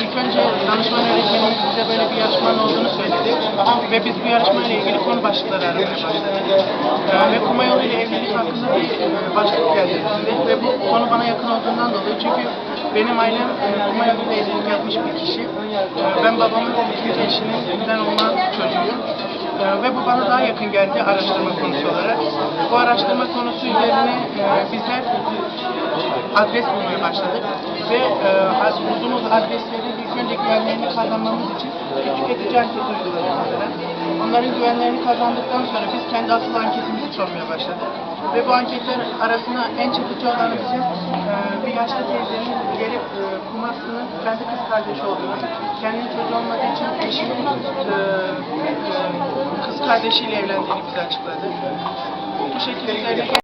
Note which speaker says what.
Speaker 1: İlk önce danışman öğretmenimiz bize böyle bir yarışmanın olduğunu söyledi. Ve biz bu yarışmayla ilgili konu başlıkları aramaya başladık. Ve kuma yolu ile evlilik hakkında bir başlık geldi bize. Ve bu konu bana yakın olduğundan dolayı çünkü benim ailem kuma yolu ile evlilik yapmış bir kişi. Ben babamın ikinci eşinin olma çocuğuyum. Ve bu bana daha yakın geldi araştırma konusu olarak. Bu araştırma konusu üzerine e, bizler adres bulmaya başladık ve e, bulduğumuz adreslerin ilk önce güvenlerini kazanmamız için tüketici anketi uyguladık mesela. Onların güvenlerini kazandıktan sonra biz kendi asıl anketimizi sormaya başladık. Ve bu anketler arasında en çekici olanı bize e, bir yaşlı teyzenin gelip e, kumasının kendi kız kardeşi olduğunu, kendinin çocuğu olmadığı için eşinin e, e, kız kardeşiyle evlendiğini bize açıkladı. Bu şekilde üzerine